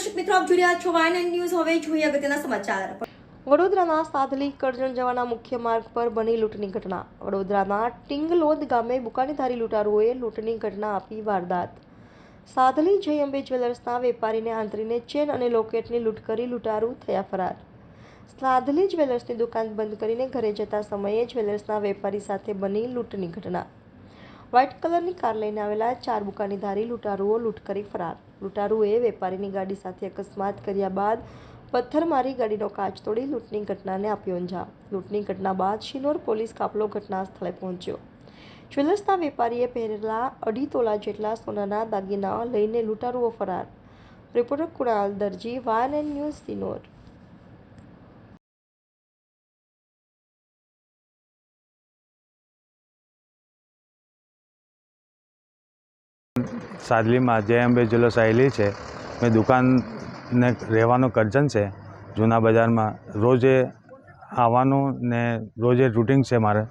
દર્શક મિત્રો, આપ જોઈ રહ્યા છો વાયન ન્યૂઝ હવે જોઈએ અગત્યના સમાચાર. વડોદરાના સાદલી કરજણ જવાના મુખ્ય માર્ગ પર બની લૂંટની ઘટના. વડોદરાના ટિંગલોદ ગામે બુકાનીધારી લૂંટારુઓએ લૂંટની ઘટના આપી વારદાત. સાદલી જય અંબે જ્વેલર્સના વેપારીને આંતરીને ચેન અને લોકેટની લૂંટ કરી લૂંટારૂ થયા ફરાર. સાદલી જ્વેલર્સની દુકાન બંધ કરીને ઘરે જતા સમયે જ્વેલર્સના વેપારી સાથે બની લૂંટની ઘટના. વ્હાઇટ કલરની કાર લઈને આવેલા ચાર બુકાનીધારી લૂંટારુઓ લૂંટ કરી ફરાર. લૂંટારુએ વેપારીની ગાડી સાથે અકસ્માત કર્યા બાદ પથ્થર મારી ગાડીનો કાચ તોડી લૂંટની ઘટનાને આપ્યો અંજામ. લૂંટની ઘટના બાદ શિનોર પોલીસ કાફલો ઘટના સ્થળે પહોંચ્યો. જ્વેલર્સના વેપારીએ પહેરેલા અઢી તોલા જેટલા સોનાના દાગીના લઈને લૂંટારુઓ ફરાર. રિપોર્ટર કુણાલ દરજી વાન એન્ડ ન્યૂઝ સિનોર સાદલીમાં જે અંબે જ્વેલર્સ આવેલી છે મેં દુકાનને રહેવાનું કરજણ છે, જૂના બજારમાં. રોજે આવવાનું ને રોજે રૂટિન છે મારે,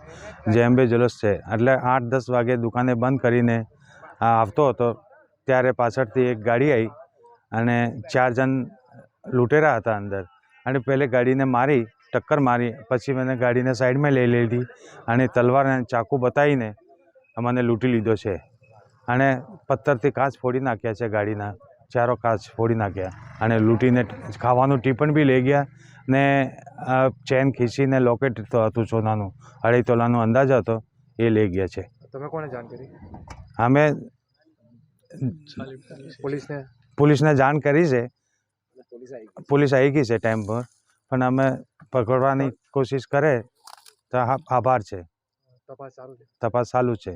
જે અંબે જલસ છે. એટલે આઠ દસ વાગે દુકાને બંધ કરીને આવતો હતો, ત્યારે પાછળથી એક ગાડી આવી અને ચાર જણ લૂંટેરા હતા અંદર. અને પહેલે ગાડીને મારી, ટક્કર મારી, પછી મને ગાડીને સાઈડમાં લઈ લીધી અને તલવાર અને ચાકુ બતાવીને મને લૂંટી લીધો છે. અને પથ્થરથી કાચ ફોડી નાખ્યા છે ગાડીના ચારો કાચ ફોડી નાખ્યા. અને લૂંટીને ખાવાનું ટીપણ બી લઈ ગયા ને ચેન ખીચીને લોકેટ તો હતું સોનાનું અઢી તોલાનો અંદાજ હતો એ લઈ ગયા છે. તમે કોને જાણ કરી? અમે પોલીસને? પોલીસને જાણ કરી છે. પોલીસ આવી ગઈ. છે ટાઈમ પર પણ અમે પકડવાની કોશિશ કરે તો આભાર છે. તપાસ ચાલુ છે? તપાસ ચાલુ છે.